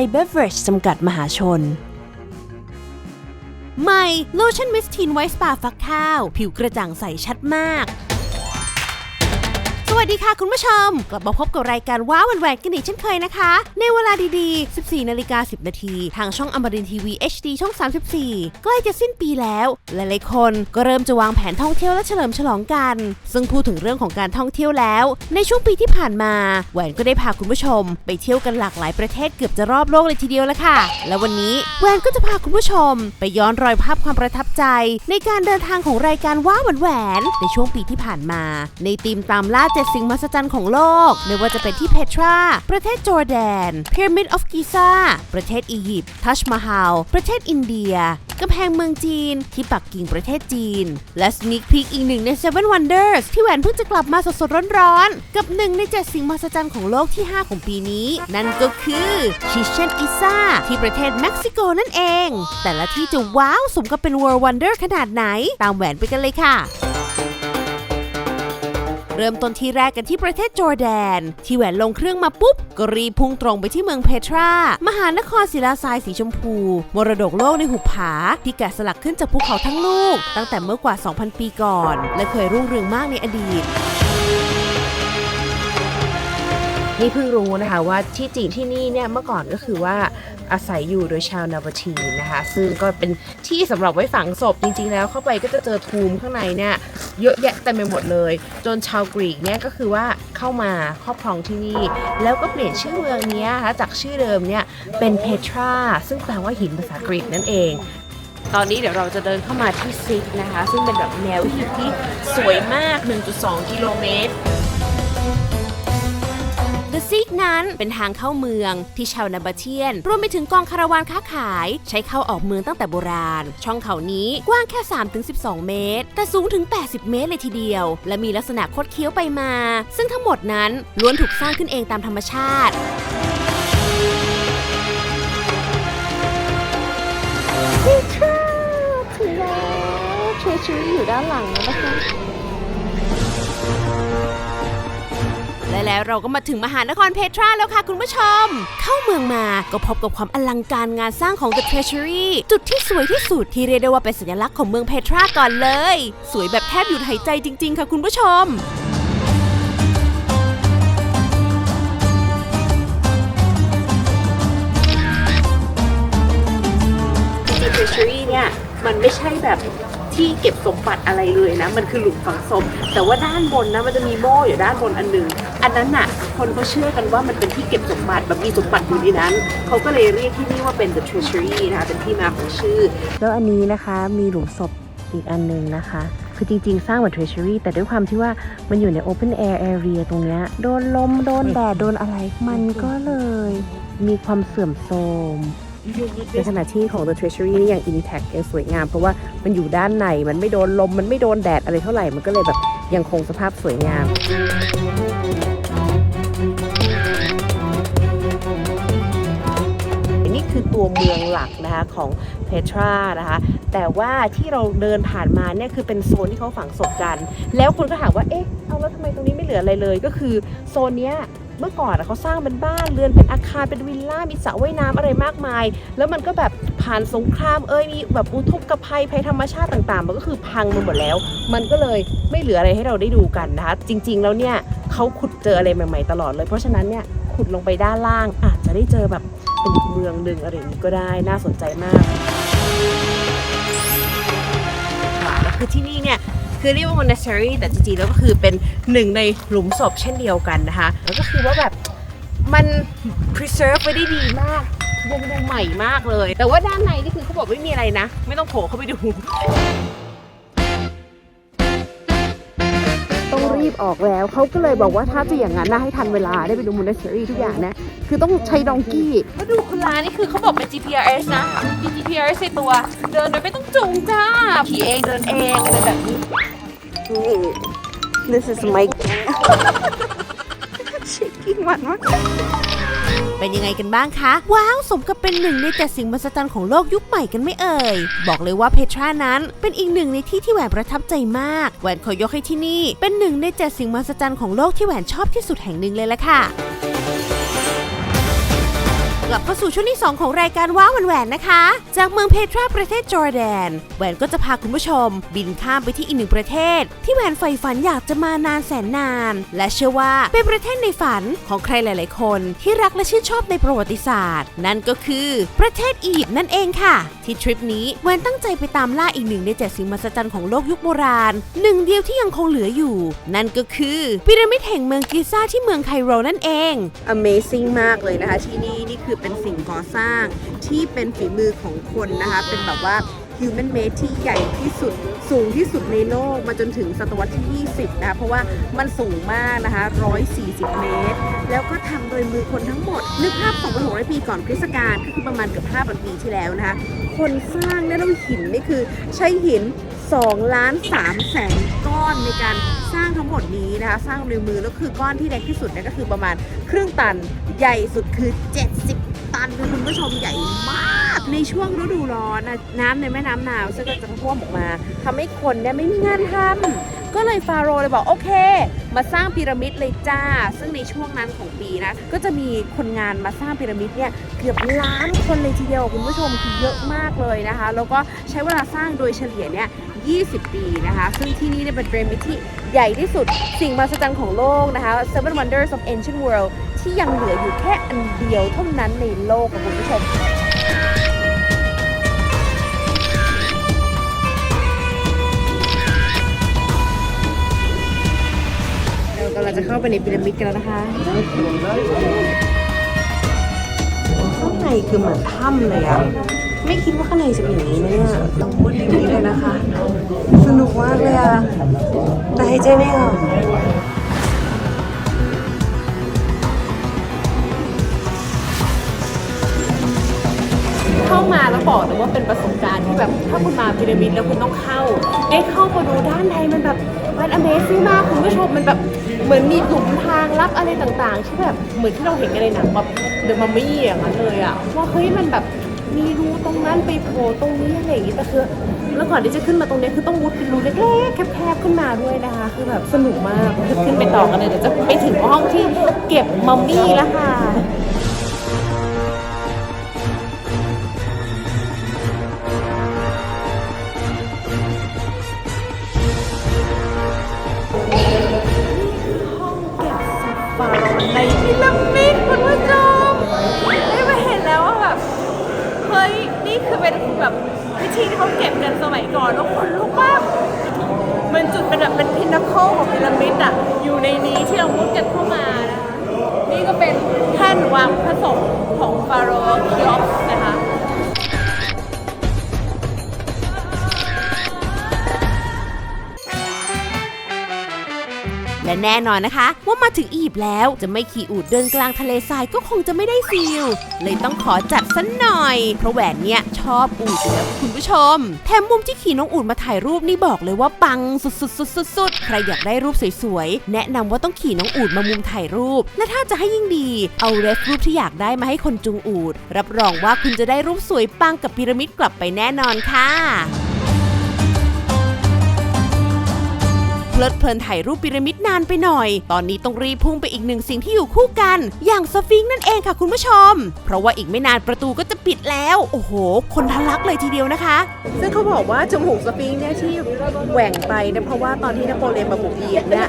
ยเบเวอร์จจำกัดมหาชน ใหม่ โลชั่นมิสทีนไวท์สปาฟักข้าว ผิวกระจ่างใสชัดมาก วัสดีค่ะคุณผู้ชม กลับมาพบกับรายการว้าวันแหวนกันอีกเช่นเคยนะคะ ในเวลาดีๆ 14 นาฬิกา 10 นาที ทางช่องอมรินทีวี HD ช่อง 34 ใกล้จะสิ้นปีแล้ว หลายๆ คนก็เริ่มจะวางแผนท่องเที่ยวและเฉลิมฉลองกัน ซึ่งพูดถึงเรื่องของการท่องเที่ยวแล้ว ในช่วงปีที่ผ่านมาแหวนก็ได้พาคุณผู้ชม ไปเที่ยวกันหลากหลายประเทศเกือบจะรอบโลกเลยทีเดียวละค่ะ และวันนี้แหวนก็จะพาคุณผู้ชม ไปย้อนรอยภาพความประทับใจ ในการเดินทางของรายการว้าวแหวนในช่วงปีที่ผ่านมา ในทีมตามล่าเจ็ดสิ่งมหัศจรรย์ของโลก ไม่ว่าจะเป็นที่เพตรา ประเทศจอร์แดนพีระมิดออฟกิซาประเทศอียิปต์ทัชมาฮาลประเทศอินเดียกำแพงเมืองจีน ที่ปักกิ่งประเทศจีน และส n น a พี k อีกหนึ่งใน Seven Wonders ที่แหวนเพิ่งจะกลับมาสดๆร้อนๆ กับหนึ่งในเจ็ดสิ่งมหัศจรรย์ของโลกที่ 5 ของปีนี้ นั่นก็คือชิเชนอิซาที่ประเทศเม็กซิโกนั่นเอง แต่ละที่จะว้าวสมกับเป็น World Wonder ขนาดไหน ตามแหวนไปกันเลยค่ะ เริ่มต้นที่แรกกันที่ประเทศจอร์แดน ที่แหวนลงเครื่องมาปุ๊บก็รีพุ่งตรงไปที่เมืองเพทรามหานครศิลาทรายสีชมพู มรดกโลกในหุบผา ที่แกะสลักขึ้นจากภูเขาทั้งลูก ตั้งแต่เมื่อกว่า 2,000 ปีก่อน และเคยรุ่งเรืองมากในอดีตนี่เพิ่งรู้นะคะว่าที่จริงที่นี่เนี่ยเมื่อก่อนก็คือว่า อาศัยอยู่โดยชาวนาบาทีนนะคะ ซึ่งก็เป็นที่สำหรับไว้ฝังศพจริงๆ แล้วเข้าไปก็จะเจอทูมข้างในเนี่ยเยอะแยะเต็มไปหมดเลย จนชาวกรีกเนี่ยก็คือว่าเข้ามาครอบครองที่นี่ แล้วก็เปลี่ยนชื่อเมืองนี้นะคะจากชื่อเดิมเนี่ยเป็นเพทราซึ่งแปลว่าหินภาษากรีกนั่นเองตอนนี้เดี๋ยวเราจะเดินเข้ามาที่ซิกนะคะ ซึ่งเป็นแบบแนวหินที่สวยมาก 1.2 กิโลเมตร The s e e k นั้นเป็นทางเข้าเมืองที่ชาวนาบาเทียน รวมไปถึงกองคาราวานค้าขาย ใช้เข้าออกเมืองตั้งแต่โบราณ ช่องเขานี้กว้างแค่ 3-12 เมตร แต่สูงถึง 80 เมตรเลยทีเดียว และมีลักษณะคดเคี้ยวไปมา ซึ่งทั้งหมดนั้นล้วนถูกสร้างขึ้นเองตามธรรมชาติถึงแล้วเทรชูรี่อยู่ด้านหลังนะคะ และแล้วเราก็มาถึงมหานครเพทราแล้วค่ะคุณผู้ชม เข้าเมืองมาก็พบกับความอลังการงานสร้างของ The Treasury จุดที่สวยที่สุดที่เรียกได้ว่าเป็นสัญลักษณ์ของเมืองเพทราก่อนเลย สวยแบบแทบหยุดหายใจจริง ๆ ค่ะคุณผู้ชมจริงๆ treasury เนี่ย มันไม่ใช่แบบ ที่เก็บสมบัติอะไรเลยนะ มันคือหลุมฝังศพแต่ว่าด้านบนนะมันจะมีโม่อยู่ด้านบนอันหนึ่งอันนั้นน่ะ คนเขาเชื่อกันว่ามันเป็นที่เก็บสมบัติแบบมีสมบัติอยู่ในนั้นเขาก็เลยเรียกที่นี่ว่าเป็น the treasury นะคะเป็นที่มาของชื่อ แล้วอันนี้นะคะมีหลุมศพอีกอันหนึงนะคะ คือจริง ๆ สร้างเหมือน treasury แต่ด้วยความที่ว่ามันอยู่ใน open air area ตรงเนี้ยโดนลม โดนแดด โดนอะไร มันก็เลย มีความเสื่อมโทรม ในขณะที่ของ The Treasury นี่ยัง intact ยังสวยงาม เพราะว่ามันอยู่ด้านใน มันไม่โดนลม มันไม่โดนแดดอะไรเท่าไหร่ มันก็เลยแบบยังคงสภาพสวยงามนี่คือตัวเมืองหลักนะคะของเพทรานะคะ แต่ว่าที่เราเดินผ่านมาเนี่ยคือเป็นโซนที่เขาฝังศพกัน แล้วคนก็ถามว่า เอ๊ะ เอาแล้วทำไมตรงนี้ไม่เหลืออะไรเลย ก็คือโซนเนี้ย เมื่อก่อนอะเขาสร้างเป็นบ้านเรือนเป็นอาคารเป็นวิลล่ามีสระว่ายน้ำอะไรมากมาย แล้วมันก็แบบผ่านสงครามเอ้ยมีแบบอุทกภัยภัยธรรมชาติต่างๆ มันก็คือพังไปหมดแล้ว มันก็เลยไม่เหลืออะไรให้เราได้ดูกันนะคะจริง ๆ แล้วเนี่ยเขาขุดเจออะไรใหม่ๆตลอดเลย เพราะฉะนั้นเนี่ยขุดลงไปด้านล่างอาจจะได้เจอแบบเป็นเมืองหนึ่งอะไรอย่างนี้ก็ได้น่าสนใจมากค่ะแล้วคือที่นี่เนี่ย คือเรียกว่า monastery แต่จริงๆแล้วก็คือเป็นหนึ่งในหลุมศพเช่นเดียวกันนะคะแล้วก็คือว่าแบบมัน preserve ไว้ได้ดีมากยังดูใหม่มากเลย แต่ว่าด้านในนี่คือเขาบอกไม่มีอะไรนะ ไม่ต้องโผล่เข้าไปดู องรีบบออกแล้ว เขาก็เลยบอกว่าถ้าจะอย่างนั้นนะให้ทันเวลาได้ไปดูมูนเนสเซอรี่ทุกอย่างนะ คือต้องใช้ดองกี้มาดูคุณร้านนี่คือเขาบอกเป็น GPRS นะมี GPRS ในตัว เดินโดยไม่ต้องจูงจ้าขี่เองเดินเองอะไรแบบนี้ This is my shaking มันมาก เป็นยังไงกันบ้างคะ ว้าว สมกับเป็นหนึ่งในเจ็ดสิ่งมหัศจรรย์ของโลกยุคใหม่กันไม่เอ่ย บอกเลยว่าเพทรานั้นเป็นอีกหนึ่งในที่ที่แหวนประทับใจมากแหวนขอยกให้ที่นี่ เป็นหนึ่งในเจ็ดสิ่งมหัศจรรย์ของโลกที่แหวนชอบที่สุดแห่งหนึ่งเลยละค่ะ กลับเข้าสู่ช่วงที่ 2 ของรายการว้าวแหวนนะคะ จากเมืองเพทราประเทศจอร์แดน แหวนก็จะพาคุณผู้ชม บินข้ามไปที่อีกหนึ่งประเทศ ที่แหวนใฝ่ฝันอยากจะมานานแสนนาน และเชื่อว่าเป็นประเทศในฝันของใครหลาย ๆ คนที่รักและชื่นชอบในประวัติศาสตร์ นั่นก็คือประเทศอียิปต์นั่นเองค่ะ ที่ทริปนี้แหวนตั้งใจไปตามล่าอีกหนึ่งในเจ็ดสิ่งมหัศจรรย์ของโลกยุคโบราณหนึ่งเดียวที่ยังคงเหลืออยู่ นั่นก็คือพีระมิดแห่งเมืองกิซ่าที่เมืองไคโรนั่นเอง Amazing มากเลยนะคะที่นี่นี่คือเป็นสิ่งก่อสร้างที่เป็นฝีมือของคนนะคะ เป็นแบบว่า human made ที่ใหญ่ที่สุดสูงที่สุดในโลกมาจนถึงศตวรรษที่ 20 นะคะเพราะว่ามันสูงมากนะคะ 140 เมตร แล้วก็ทำโดยมือคนทั้งหมด นึกภาพ 2,600 ปีก่อนคริสต์กาลก็คือประมาณเกือบ5,000 ปีที่แล้วนะคะ คนสร้างได้ด้วยหินนี่คือใช้หิน2ล้าน3แสนก้อนในการสร้างทั้งหมดนี้นะคะ สร้างด้วยมือแล้วคือก้อนที่เล็กที่สุดเนี่ยก็คือประมาณครึ่งตันใหญ่สุดคือ 70 ตันคือคุณผู้ชมใหญ่มาก ในช่วงฤดูร้อนนะน้ำในแม่น้ำนาวซึ่งก็จะท่วมออกมาทำให้คนเนี่ยไม่มีงานทำก็เลยฟาโรห์เลยบอกโอเค มาสร้างพีระมิดเลยจ้า ซึ่งในช่วงนั้นของปีนะก็จะมีคนงานมาสร้างพีระมิดเนี่ยเกือบล้านคนเลยทีเดียวคุณผู้ชมคือเยอะมากเลยนะคะ แล้วก็ใช้เวลาสร้างโดยเฉลี่ยเนี่ย20 ปีนะคะ ซึ่งที่นี่เนี่ยเป็นพีระมิดที่ใหญ่ที่สุดสิ่งมหัศจรรย์ของโลกนะคะ Seven Wonders of Ancient World ที่ยังเหลืออยู่แค่อันเดียวเท่านั้นในโลกค่ะคุณผู้ชมเรากำลังจะเข้าไปในพีระมิดกันแล้วนะคะ ข้างในคือเหมือนถ้ำเลยอะไม่คิดว่าข้างในจะเป็นอย่างนี้นะเนี่ยต้องมุดอย่างนี้เลยนะคะ สนุกมากเลยอะแต่หายใจไม่ออก บอกเลยว่าเป็นประสบการณ์ที่แบบถ้าคุณมาพีระมิดแล้วคุณต้องเข้า ได้เข้ามาดูด้านในมันแบบมัน Amazing มากคุณผู้ชมมันแบบเหมือนมีหลุมทางลับอะไรต่างๆที่แบบเหมือนที่เราเห็นกันในหนังแบบเดอะมัมมี่อย่างนั้นเลยอะว่าเฮ้ยมันแบบมีรูตรงนั้นไปโผล่ตรงนี้อะไรอย่างงี้แต่คือแล้วก่อนที่จะขึ้นมาตรงนี้คือต้องมุดเป็นรูเล็กๆแคบๆขึ้นมาด้วยนะคะคือแบบสนุกมากขึ้นไปต่อกันเลยเดี๋ยวจะไปถึงห้องที่เก็บมัมมี่แล้วค่ะาโรพีระมิดคุณผู้ชมได้มาเห็นแล้วว่าแบบเฮ้ยนี่คือเป็นแบบวิธีที่เขาเก็บกันสมัยก่อนแล้วคนลุกมากมันจุดเป็นแบบเป็นพินาเคิลของพีระมิดอะอยู่ในนี้ที่เรามุดกันเข้ามานะคะนี่ก็เป็นแท่นวางพระศพของฟาโรห์คิออฟส์นะคะ และแน่นอนนะคะ ว่ามาถึงอียิปต์แล้วจะไม่ขี่อูดเดินกลางทะเลทรายก็คงจะไม่ได้ฟีลเลยต้องขอจัดสันหน่อย เพราะแหวนเนี่ยชอบอูดแล้วคุณผู้ชม แถมมุมที่ขี่น้องอูดมาถ่ายรูปนี่บอกเลยว่าปังสุดๆๆๆๆใครอยากได้รูปสวยๆแนะนำว่าต้องขี่น้องอูดมามุมถ่ายรูป และถ้าจะให้ยิ่งดี เอาเรฟรูปที่อยากได้มาให้คนจุงอูด รับรองว่าคุณจะได้รูปสวยปังกับพีระมิดกลับไปแน่นอนค่ะ ลิดเพลินถ่ายรูปพีระมิดนานไปหน่อย ตอนนี้ต้องรีบพุ่งไปอีกหนึ่งสิ่งที่อยู่คู่กัน อย่างสฟิงค์นั่นเองค่ะคุณผู้ชม เพราะว่าอีกไม่นานประตูก็จะปิดแล้ว โอ้โห คนทะลักเลยทีเดียวนะคะ ซึ่งเขาบอกว่าจมูกสฟิงค์เนี่ยที่แหว่งไปเนี่ยเพราะว่าตอนที่นโปเลียนมาบุกอียิปต์เนี่ย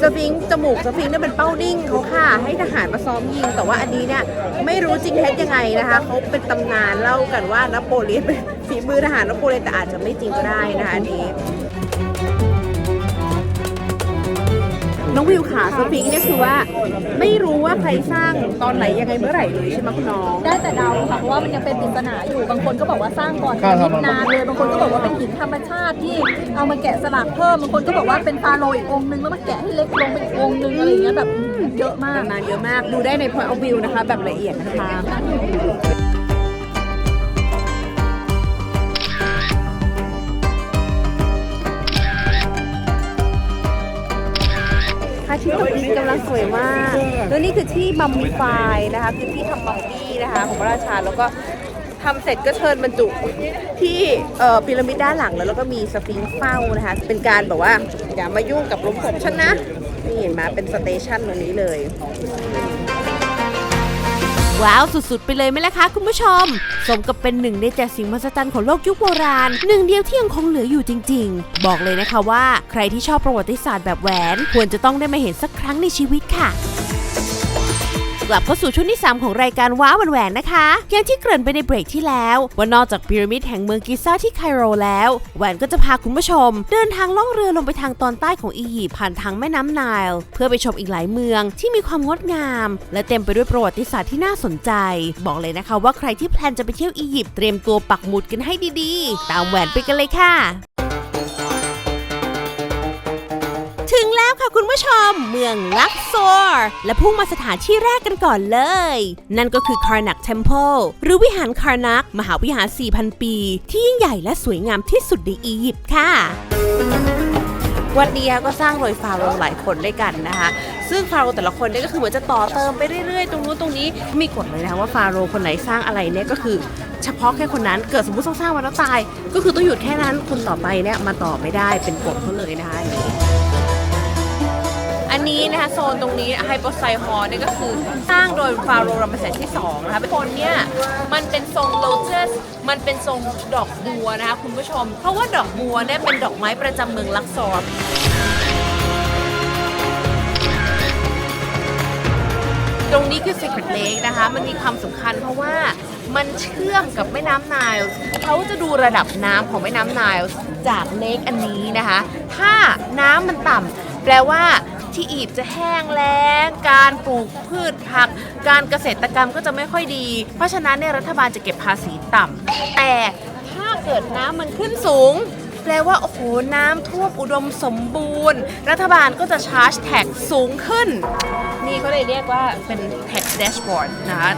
สฟิงค์จมูกสฟิงค์เนี่ยเป็นเป้านิ่งเขาค่ะให้ทหารมาซ้อมยิง แต่ว่าอันนี้เนี่ยไม่รู้จริงเท็จยังไงนะคะเขาเป็นตำนานเล่ากันว่านโปเลียนเป็นฝีมือทหารนโปเลียนแต่อาจจะไม่จริงก็ได้นะคะอันนี้ น้องวิวขาสฟิงค์เนี่ยคือว่าไม่รู้ว่าใครสร้างตอนไหนยังไงเมื่อไหร่เลยใช่ไหมคุณน้อง ได้แต่เดาค่ะเพราะว่ามันยังเป็นปริศนาอยู่บางคนก็บอกว่าสร้างก่อนพีระมิดนานเลยบางคนก็บอกว่าเป็นหินธรรมชาติที่เอามาแกะสลักเพิ่มบางคนก็บอกว่าเป็นฟาโรห์อีกองค์นึงแล้วมาแกะให้เล็กลงเป็นอีกองค์นึงอะไรอย่างเงี้ยแบบเยอะมากนานเยอะมากดูได้ใน Point of View นะคะ แบบละเอียดนะคะ ทิตย์ตกนี้กำลังสวยมากแล้วนี่คือที่บัมมีไฟนะคะ คือที่ทำบัมมี่นะคะ ของพระราชาแล้วก็ทำเสร็จก็เชิญบรรจุที่เอ่อพีระมิดด้านหลังแล้วแล้วก็มีสฟิงค์เฝ้านะคะ เป็นการแบบว่าอย่ามายุ่งกับลุมผมฉันนะ นี่เห็นไหมาเป็นสเตชันตรงนี้เลย ว้าวสุดๆ ไปเลยไหมล่ะคะคุณผู้ชม สมกับเป็นหนึ่งในเจ็ดสิ่งมหัศจรรย์ของโลกยุคโบราณ หนึ่งเดียวที่ยังคงเหลืออยู่จริง ๆ บอกเลยนะคะว่าใครที่ชอบประวัติศาสตร์แบบแหวน ควรจะต้องได้มาเห็นสักครั้งในชีวิตค่ะ กลับเข้าสู่ช่วงที่ 3 ของรายการว้าวแหวนนะคะอย่างที่เกริ่นไปในเบรกที่แล้ว ว่านอกจากพีระมิดแห่งเมืองกิซ่าที่ไคโรแล้วแหวนก็จะพาคุณผู้ชม เดินทางล่องเรือลงไปทางตอนใต้ของอียิปต์ผ่านทางแม่น้ำไนล์เพื่อไปชมอีกหลายเมืองที่มีความงดงาม และเต็มไปด้วยประวัติศาสตร์ที่น่าสนใจ บอกเลยนะคะว่าใครที่แพลนจะไปเที่ยวอียิปต์เตรียมตัวปักหมุดกันให้ดีๆ ตามแหวนไปกันเลยค่ะ แล้วค่ะคุณผู้ชม เมืองลักซอร์และพุ่งมาสถานที่แรกกันก่อนเลย นั่นก็คือคาร์นักเทมเพลหรือวิหารคาร์นัก มหาวิหาร 4,000 ปี ที่ยิ่งใหญ่และสวยงามที่สุดในอียิปต์ค่ะวัดนี้ก็สร้างโดยฟาโรห์หลายคนด้วยกันนะคะ ซึ่งฟาโรห์แต่ละคนเนี่ยก็คือเหมือนจะต่อเติมไปเรื่อยๆ ตรงนู้นตรงนี้ มีกฎเลยนะคะว่าฟาโรห์คนไหนสร้างอะไรเนี่ยก็คือ เฉพาะแค่คนนั้น เกิดสมมติสร้างวันแล้วตาย ก็คือต้องหยุดแค่นั้น คนต่อไปเนี่ยมาต่อไม่ได้เป็นกฎเขาเลยนะคะอั นี้นะคะโซนตรงนี้ไฮโปไซฮอลนี่ก็คือสร้างโดยฟาโรห์รามเสสที่2นะคะเป็นคนเนี่ยมันเป็นทรงโลเทสมันเป็นทรงดอกบัวนะคะคุณผู้ชม เพราะว่าดอกบัวเนี่ยเป็นดอกไม้ประจำเมืองลักซอร์ตรงนี้คือ Secret Lake นะคะ มันมีความสำคัญเพราะว่ามันเชื่อมกับแม่น้ำไนล์เขาจะดูระดับน้ำของแม่น้ำไนล์จากเลกอันนี้นะคะ ถ้าน้ำมันต่ำแปลว่า ที่อียิปต์จะแห้งแล้ง การปลูกพืชผัก การเกษตรกรรมก็จะไม่ค่อยดี เพราะฉะนั้นเนี่ยรัฐบาลจะเก็บภาษีต่ำแต่ถ้าเกิดน้ำมันขึ้นสูง แปลว่าโอ้โหน้ำท่วมอุดมสมบูรณ์ รัฐบาลก็จะชาร์จแท็กสูงขึ้น นี่เขาเลยเรียกว่าเป็น tax dashboard นะคะ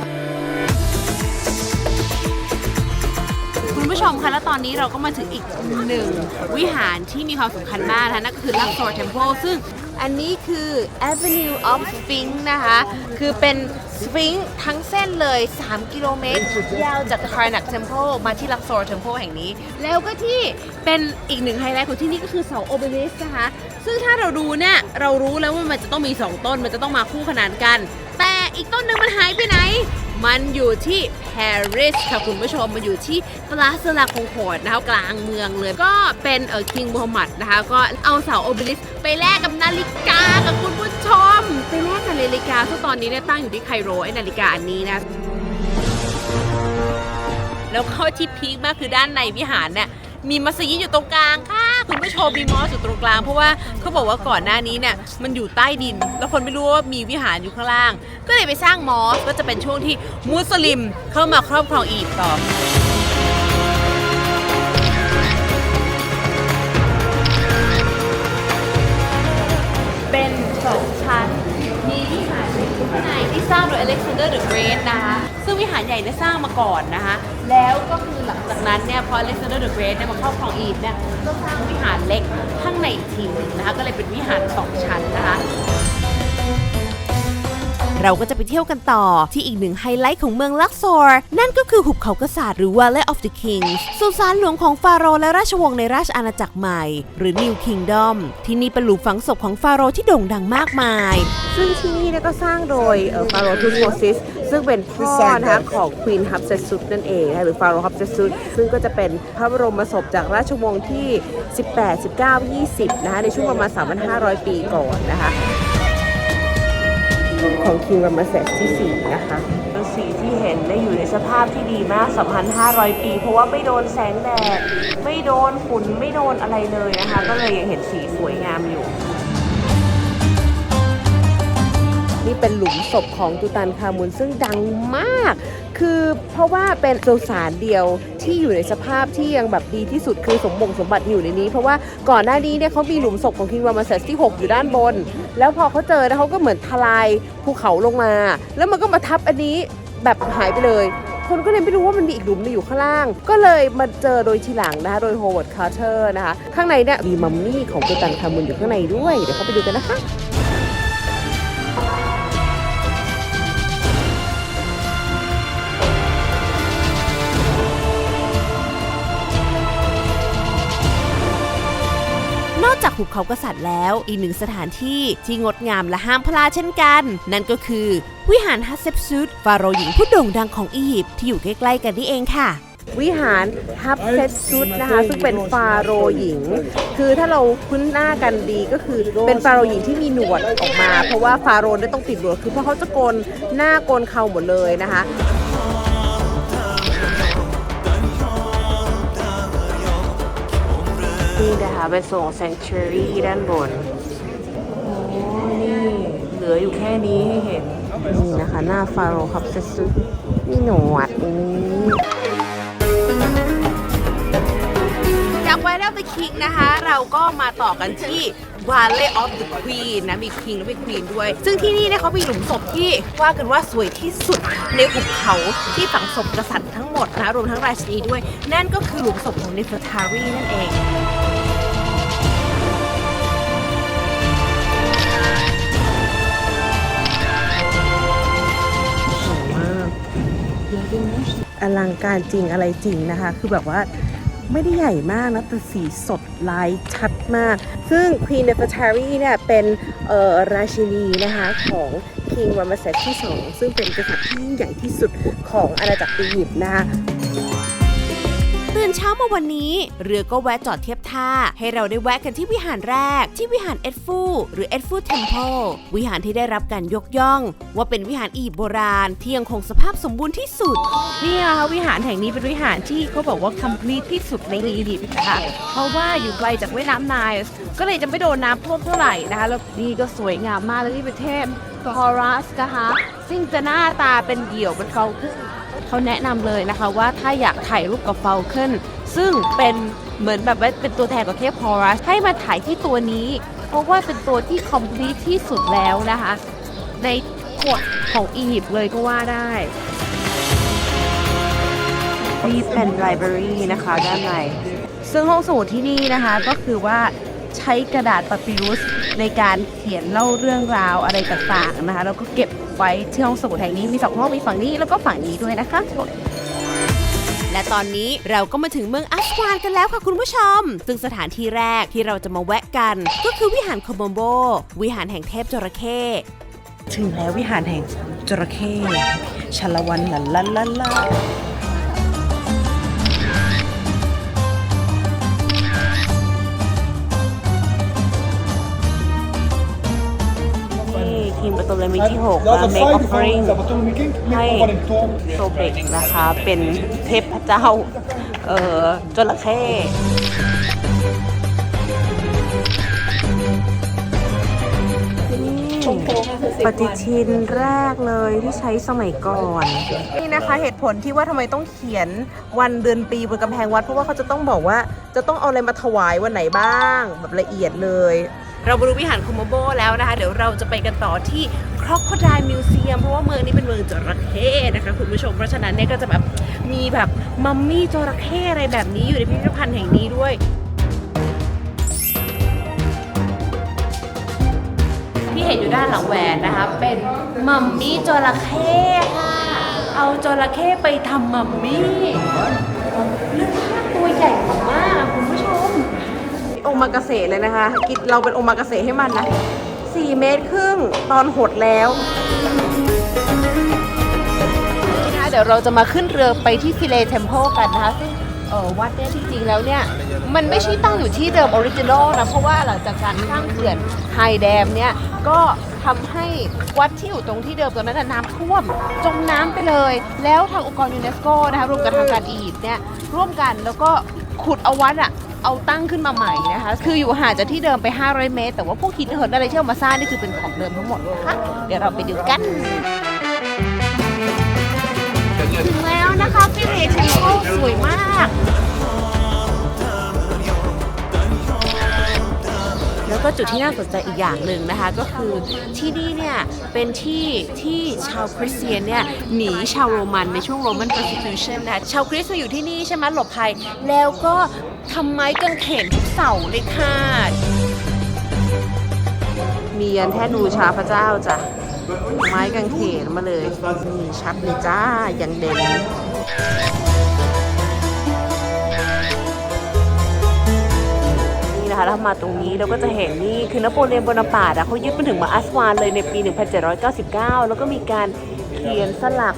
คุณผู้ชมคะแล้วตอนนี้เราก็มาถึงอีกหนึ่งวิหารที่มีความสำคัญมากนะคะนั่นก็คือ Luxor Temple ซึ่ง อันนี้คือ Avenue of Sphinx นะคะ คือเป็นสฟิงทั้งเส้นเลย 3 กิโลเมตร ยาวจาก Karnak Temple มาที่ลักซอร์เทมเพลแห่งนี้ แล้วก็ที่เป็นอีกหนึ่งไฮไลท์ของที่นี่ก็คือเสาโอเบลิสนะคะ ซึ่งถ้าเราดูเนี่ย เรารู้แล้วว่ามันจะต้องมี 2 ต้น มันจะต้องมาคู่ขนานกัน อีกต้นหนึ่งมันหายไปไหน มันอยู่ที่ปารีสค่ะคุณผู้ชมมันอยู่ที่ปลาสลาคงโคดนะคะกลางเมืองเลยก็เป็นเออคิงมูฮัมหมัดนะคะ ก็เอาเสาโอเบลิสไปแลกกับนาฬิกากับคุณผู้ชม ไปแลกกับนาฬิกาซึ่งตอนนี้เนี่ยตั้งอยู่ที่ไคโรไอ้นาฬิกาอันนี้นะแล้วเข้าที่พีคมากคือด้านในวิหารเนี่ย มีมัสยิดอยู่ตรงกลางค่ะ คุณผู้ชมมีมอสอยู่ตรงกลาง เพราะว่าเขาบอกว่าก่อนหน้านี้เนี่ยมันอยู่ใต้ดิน แล้วคนไม่รู้ว่ามีวิหารอยู่ข้างล่าง ก็เลยไปสร้างมอสก็จะเป็นช่วงที่มุสลิมเข้ามาครอบครองอียิปต์ต่อเป็นสอ ที่สร้างโดยอเล็กซานเดอร์เดอะเกรทนะคะซึ่งวิหารใหญ่ได้สร้างมาก่อนนะคะแล้วก็คือหลังจากนั้นเนี่ยพออเล็กซานเดอร์เดอะเกรทเนี่ยมาครอบครองอียิปต์เนี่ยก็สร้างวิหารเล็กข้างในอีกทีหนึงนะคะก็เลยเป็นวิหารสองชั้นนะคะ เราก็จะไปเที่ยวกันต่อที่อีกหนึ่งไฮไลท์ของเมืองลักซอร์ นั่นก็คือหุบเขากษัตริย์หรือ Valley of the Kings สุสานหลวงของฟาโรห์และราชวงศ์ในราชอาณาจักรใหม่ หรือ New Kingdom ที่นี่เป็นหลุมฝังศพของฟาโรห์ที่โด่งดังมากมาย ซึ่งที่นี่เนี่ยก็สร้างโดยฟาโรห์ทูตโมซิสซึ่งเป็นพ่อนะคะของควีนฮับเซซุตนั่นเองนะคะหรือฟาโรห์ฮับเซซุตซึ่งก็จะเป็นพระบรมศพจากราชวงศ์ที่ 18 19 20 นะคะในช่วงประมาณ 3,500 ปีก่อนนะคะ ของคิงรามาเซสที่ 4 นะคะสีที่เห็นได้อยู่ในสภาพที่ดีมาก2,500 ปี เพราะว่าไม่โดนแสงแดด ไม่โดนฝุ่น ไม่โดนอะไรเลยนะคะ ก็เลยยังเห็นสีสวยงามอยู่เป็นหลุมศพของตูตันคามุนซึ่งดังมาก คือ เพราะว่าเป็นสุสานเดียวที่อยู่ในสภาพที่ยังแบบดีที่สุดคือสมบงสมบัติอยู่ในนี้ เพราะว่าก่อนหน้านี้เนี่ยเขามีหลุมศพของคิงวามาเซสที่ 6 อยู่ด้านบน แล้วพอเขาเจอแล้วเขาก็เหมือนทลายภูเขาลงมา แล้วมันก็มาทับอันนี้แบบหายไปเลยคนก็เลยไม่รู้ว่ามันมีอีกหลุมนึงอยู่ข้างล่าง ก็เลยมาเจอโดยทีหลังนะคะ โดยโฮเวิร์ดคาร์เตอร์นะคะ ข้างในเนี่ยมีมัมมี่ของตูตันคามุนอยู่ข้างในด้วย เดี๋ยวเขาไปดูกันนะคะ นอกจากหุบเขากษัตริย์แล้ว อีกหนึ่งสถานที่ที่งดงามและห้ามพลาดเช่นกัน นั่นก็คือ วิหารฮัสเซปซุดฟาโรห์หญิงผู้โด่งดังของอียิปต์ที่อยู่ใกล้ๆกันนี่เองค่ะวิหารฮับเซตซุดนะคะ ซึ่งเป็นฟาโรห์หญิง คือถ้าเราคุ้นหน้ากันดีก็คือเป็นฟาโรห์หญิงที่มีหนวดออกมา เพราะว่าฟาโรห์เนี่ยต้องติดหนวดคือเพราะเขาจะโกนหน้าโกนเข่าหมดเลยนะคะ นี่นะคะ ไปส่ง Sanctuary ที่ด้านบน โอ้นี่เหลืออยู่แค่นี้ให้เห็น นี่นะคะ หน้าฟาโรห์ฮับเซซุดมีหนวดนี่จากไว e of the King นะคะ เราก็มาต่อกันที่ Valley of the Queen นะมี King และมี Queen ด้วย ซึ่งที่นี่เนี่ยเขามีหลุมศพที่ว่ากันว่าสวยที่สุดในหุบเขาที่ฝังศพกษัตริย์ทั้งหมดนะ รวมทั้งราชินีด้วย นั่นก็คือหลุมศพของเนฟทารีนั่นเอง อลังการจริงอะไรจริงนะคะ คือแบบว่าไม่ได้ใหญ่มากนะ แต่สีสดลายชัดมาก ซึ่ง Queen Nefertari เนี่ยเป็นราชินีนะคะของ King Ramesses ที่ 2 ซึ่งเป็นกษัตริย์ที่ยิ่งใหญ่ที่สุดของอาณาจักรอียิปต์นะคะ ตื่นเช้ามาวันนี้ เรือก็แวะจอดเทียบท่า ให้เราได้แวะกันที่วิหารแรก ที่วิหารเอ็ดฟูหรือเอ็ดฟูเทมเพลวิหารที่ได้รับการยกย่อง ว่าเป็นวิหารอียิปต์โบราณที่ยังคงสภาพสมบูรณ์ที่สุด นี่นะคะวิหารแห่งนี้เป็นวิหารที่เขาบอกว่า complete ที่สุดในอียิปต์นะคะเพราะว่าอยู่ไกลจากแม่น้ำไนล์ก็เลยจะไม่โดนน้ำท่วมเท่าไหร่นะคะแล้วนี่ก็สวยงามมากแล้วนี่เป็นเทพฮอรัสนะคะซึ่งจะหน้าตาเป็นเหี่ยวเป็นเฟลขึ้น เขาแนะนำเลยนะคะว่าถ้าอยากถ่ายรูปกับเฟลขึ้นซึ่งเป็นเหมือนแบบว่าเป็นตัวแทนของเทพฮอรัสให้มาถ่ายที่ตัวนี้ เพราะว่าเป็นตัวที่ complete ที่สุดแล้วนะคะ ในกฎของอียิปต์เลยก็ว่าได้นี่เป็นไลบรารีนะคะด้านในซึ่งห้องสมุดที่นี่นะคะก็คือว่าใช้กระดาษปาปิรุส ในการเขียนเล่าเรื่องราวอะไรต่างๆนะคะแล้วก็เก็บไว้ที่ห้องสมุดแห่งนี้มีสองห้องมีฝั่งนี้แล้วก็ฝั่งนี้ด้วยนะคะและตอนนี้เราก็มาถึงเมืองอัสวานกันแล้วค่ะคุณผู้ชม ซึ่งสถานที่แรกที่เราจะมาแวะกัน ก็คือวิหารโคโมโบ วิหารแห่งเทพจระเข้ถึงแล้ววิหารแห่งจระเข้ชาละวันลันลันลันลา ทีมประตูเลมิที่6 The other มา make side from offering the Ptolemy King, make ให้ offering to โซเบกนะคะ เป็นเทพเจ้า เอ่อจระเข้ปฏิทินแรกเลยที่ใช้สมัยก่อน นี่นะคะเหตุผลที่ว่าทำไมต้องเขียนวันเดือนปีบนกำแพงวัด เพราะว่าเขาจะต้องบอกว่าจะต้องเอาอะไรมาถวายวันไหนบ้าง แบบละเอียดเลย เราบรูวิหารโคโมโบแล้วนะคะ เดี๋ยวเราจะไปกันต่อที่ Crocodile Museum เพราะว่าเมืองนี้เป็นเมืองจระเข้นะคะคุณผู้ชมเพราะฉะนั้นเนี่ยก็จะแบบมีแบบมัมมี่จระเข้อะไรแบบนี้อยู่ในพิพิธภัณฑ์แห่งนี้ด้วยที่เห็นอยู่ด้านหลังแหวนนะคะ เป็นมัมมี่จระเข้ค่ะเอาจระเข้ไปทำมัมมี่เรื่องมากตัวใหญ่มากอะคุณผู้ชม โอมากาเสะเลยนะคะ กินเราเป็นโอมากาเสะให้มันนะ 4 เมตรครึ่งตอนหดแล้วนะคะเดี๋ยวเราจะมาขึ้นเรือไปที่ฟิเลเทมเพลกันนะคะซึ่งเออวัดเนี่ยจริงๆแล้วเนี่ย มันไม่ใช่ตั้งอยู่ที่เดิมออริจินอลนะ เพราะว่าหลังจากการสร้างเขื่อนไฮแดมเนี่ย ก็ทำให้วัดที่อยู่ตรงที่เดิมตรงนั้นนะน้ำท่วม จมน้ำไปเลย แล้วทางองค์กรยูเนสโกนะคะรวมกับทางการอียิปต์เนี่ยร่วมกันแล้วก็ขุดเอาวัดอะ เอาตั้งขึ้นมาใหม่นะคะ คืออยู่ห่างจากที่เดิมไป 500 เมตร แต่ว่าพวกหินเหินอะไรที่เอามาสร้างนี่คือเป็นของเดิมทั้งหมดนะคะ เดี๋ยวเราไปดูกัน ถึงแล้วนะคะฟิเลเทมเพิลสวยมาก ก็จุดที่น่าสนใจอีกอย่างหนึ่งนะคะ ก็คือที่นี่เนี่ยเป็นที่ที่ชาวคริสเตียนเนี่ยหนีชาวโรมันในช่วงโรมัน persecution นะคะชาวคริสต์มาอยู่ที่นี่ใช่ไหมหลบภัย แล้วก็ทำไม้กางเขนทุกเสาเลยค่ะมียันแท่นบูชาพระเจ้าจ้ะไม้กางเขนมาเลยนี่ชัดเลยจ้าอย่างเด่น นะคะถ้ามาตรงนี้เราก็จะเห็นนี่คือนโปเลียนโบนาปาร์ตเขายึดมาถึงมาอัสวานเลยในปี 1799 แล้วก็มีการเขียนสลัก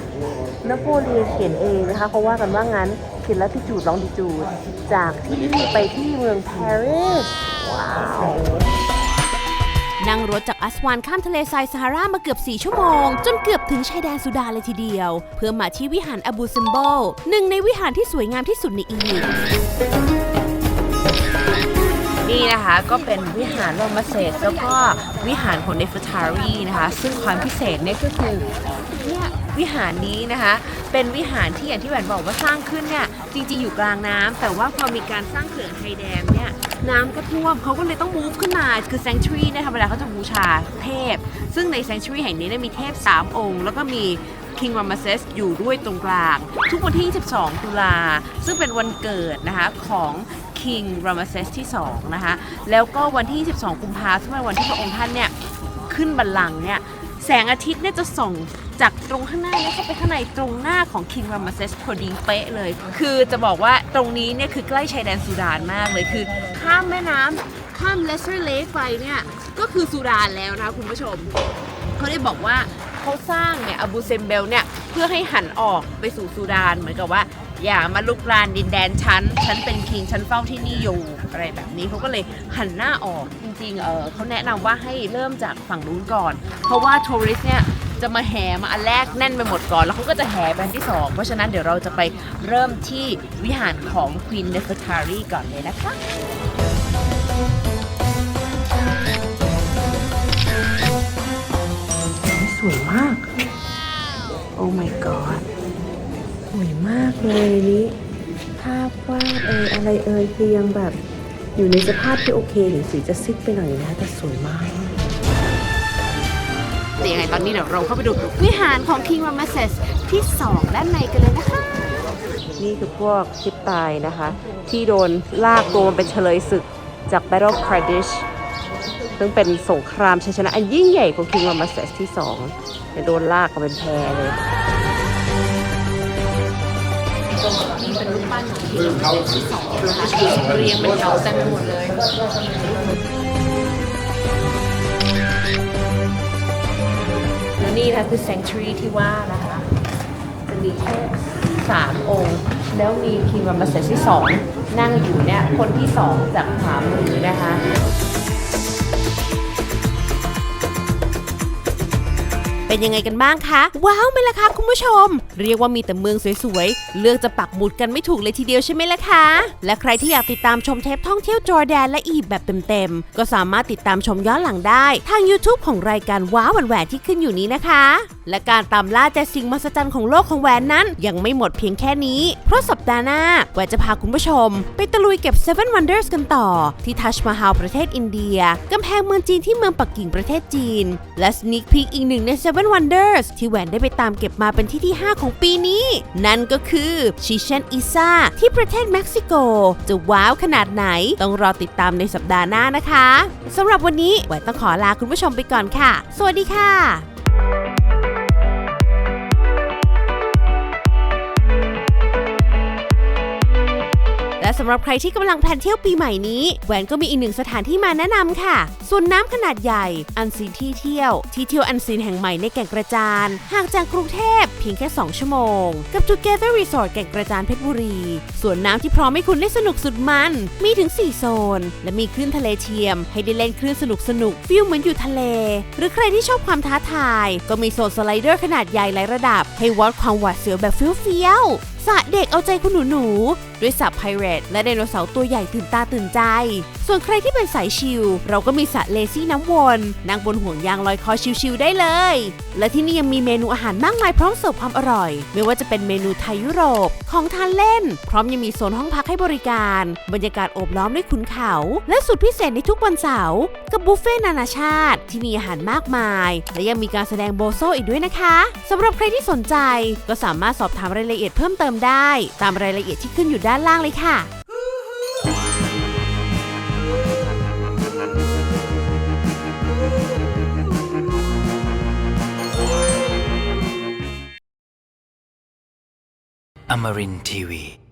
นโปเลียนเขียนเองนะคะเขาว่ากันว่างั้นเขียนลัติจูดลองดิจูด จากที่นี่ไปที่เมืองปารีสว้าวนั่งรถจากอัสวานข้ามทะเลทรายซาฮารามาเกือบ 4 ชั่วโมง จนเกือบถึงชายแดนสุดานเลยทีเดียว เพื่อมาที่วิหารอบูซิมโบหนึ่งในวิหารที่สวยงามที่สุดในอียิปต์ นี่นะคะก็เป็นวิหารโรมาเซสแล้วก็วิหารของเนฟทารีนะคะ ซึ่งความพิเศษเนี่ยก็คือเนี่ยวิหารนี้นะคะ เป็นวิหารที่อย่างที่แหวนบอกว่าสร้างขึ้นเนี่ยจริงๆอยู่กลางน้ำแต่ว่าพอมีการสร้างเขื่อนไฮแดมเนี่ยน้ำก็ท่วมเขาก็เลยต้องมูฟขึ้นมา คือ sanctuary เนี่ยธรรมดาเขาจะบูชาเทพ ซึ่งใน sanctuary แห่งนี้เนี่ยมีเทพ 3 องค์ แล้วก็มี King Ramesses อยู่ด้วยตรงกลาง ทุกวันที่ 22 ตุลา ซึ่งเป็นวันเกิดนะคะของ King Ramesses ที่2นะคะแล้วก็วันที่22กุมภาพันธ์ซึ่งเป็นวันที่พระองค์ท่านเนี่ยขึ้นบัลลังก์เนี่ยแสงอาทิตย์เนี่ยจะส่องจากตรงข้างหน้าเนี่ยเข้าไปข้างในตรงหน้าของ King Ramesses พอดีเป๊ะเลย คือจะบอกว่าตรงนี้เนี่ยคือใกล้ชายแดนสุดานมากเลยคือ ข้ามแม่น้ำข้าม Lesser Lake ไปเนี่ยก็คือสุดานแล้วนะคะคุณผู้ชม เขาได้บอกว่าเขาสร้างเนี่ยอบูเซมเบลเนี่ยเพื่อให้หันออกไปสู่ซูดานเหมือนกับว่า อย่ามาลุกรานดินแดนฉัน ฉันเป็นคิง ฉันเฝ้าที่นี่อยู่อะไรแบบนี้เขาก็เลยหันหน้าออก จริงๆ เออเขาแนะนำว่าให้เริ่มจากฝั่งนู้นก่อน เพราะว่าทัวริสเนี่ยจะมาแห่มาอันแรกแน่นไปหมดก่อน แล้วเขาก็จะแห่ไปอันที่สองเพราะฉะนั้นเดี๋ยวเราจะไปเริ่มที่วิหารของ Queen Nefertari ก่อนเลยนะคะ สวยมาก โอ้ my god วยมากเลยนี้ภาพวาดเอยอะไรเอยคือยังแบบอยู่ในสภาพที่โอเคหรือสีจะซิดไปหน่อยนะแต่สวยมากแต่ยังไงตอนนี้เดี๋ยวเราเข้าไปดูวิหารของ King Ramesses ที่ 2 ด้านในกันเลยนะคะ นี่คือพวกชิปตายนะคะ ที่โดนลากตัวมาเป็นเฉลยศึกจาก Battle of Kardish ซึ่งเป็นสงครามชัยชนะ อันยิ่งใหญ่ของ King Ramesses ที่2เนี่ยโดนลากมาเป็นแพเลย ตรงนี่เป็นรูปปั้นของ King Ramesses ที่2นะคะเรียงเป็นแถวเต็มไปหมดเลยและนี่นะคะคือ sanctuary ที่ว่านะคะจะมีแค่สามองค์ แล้วมี King Ramesses ที่2นั่งอยู่เนี่ยคนที่2จากขวามือนะคะ เป็นยังไงกันบ้างคะ ว้าวไหมล่ะคะคุณผู้ชม เรียกว่ามีแต่เมืองสวยๆ เลือกจะปักหมุดกันไม่ถูกเลยทีเดียวใช่ไหมล่ะคะ และใครที่อยากติดตามชมเทปท่องเที่ยวจอร์แดนและอียิปต์แบบเต็มๆ ก็สามารถติดตามชมย้อนหลังได้ ทาง YouTube ของรายการว้าวแหวนที่ขึ้นอยู่นี้นะคะ และการตามล่าแต่สิ่งมหัศจรรย์ของโลกของแหวนนั้น ยังไม่หมดเพียงแค่นี้ เพราะสัปดาห์หน้าแหวนจะพาคุณผู้ชม ไปตะลุยเก็บ Seven Wonders กันต่อ ที่ทัชมาฮาลประเทศอินเดียกำแพงเมืองจีนที่เมืองปักกิ่งประเทศจีน และ Sneak Peek อีกหนึ่งใน Seven Wonders ที่แหวนได้ไปตามเก็บมาเป็นที่ที่ 5 ของปีนี้ นั่นก็คือชิเชนอิซาที่ประเทศเม็กซิโก จะว้าวขนาดไหน ต้องรอติดตามในสัปดาห์หน้านะคะสำหรับวันนี้แหวนต้องขอลาคุณผู้ชมไปก่อนค่ะ สวัสดีค่ะ สำหรับใครที่กำลังแพลนเที่ยวปีใหม่นี้แหวนก็มีอีกหนึ่งสถานที่มาแนะนำค่ะ ส่วนน้ำขนาดใหญ่ อันซีนที่เที่ยว ที่เที่ยวอันซีนแห่งใหม่ในแก่งกระจานห่างจากกรุงเทพ พียงพียงแค่ 2 ชั่วโมง กับ Together Resort แก่งกระจานเพชรบุรีส่วนน้ำที่พร้อมให้คุณได้สนุกสุดมัน มีถึง 4 โซน และมีคลื่นทะเลเทียม ให้ได้เล่นคลื่นสนุกสนุกฟิลเหมือนอยู่ทะเล หรือใครที่ชอบความท้าทาย ก็มีโซนสไลเดอร์ขนาดใหญ่หลายระดับ ให้วัดความหวาดเสียวแบบเฟี้ยวๆสระเด็กเอาใจคุณหนู ๆ ด้วยสระไพเรตและไดโนเสาร์ตัวใหญ่ตื่นตาตื่นใจ ส่วนใครที่เป็นสายชิล เราก็มีสระเลซี่น้ำวน นั่งบนห่วงยางลอยคอชิลๆได้เลย และที่นี่ยังมีเมนูอาหารมากมายพร้อมเสิร์ฟความอร่อย ไม่ว่าจะเป็นเมนูไทยยุโรป ของทานเล่น พร้อมยังมีโซนห้องพักให้บริการ บรรยากาศโอบล้อมด้วยขุนเขา และสุดพิเศษในทุกวันเสาร์กับบุฟเฟ่ต์นานาชาติ ที่มีอาหารมากมาย และยังมีการแสดงโบโซอีกด้วยนะคะสำหรับใครที่สนใจก็สามารถสอบถามรายละเอียดเพิ่มเติมได้ ตามรายละเอียดที่ขึ้นอยู่ด้านล่างเลยค่ะ Amarin Tiwi.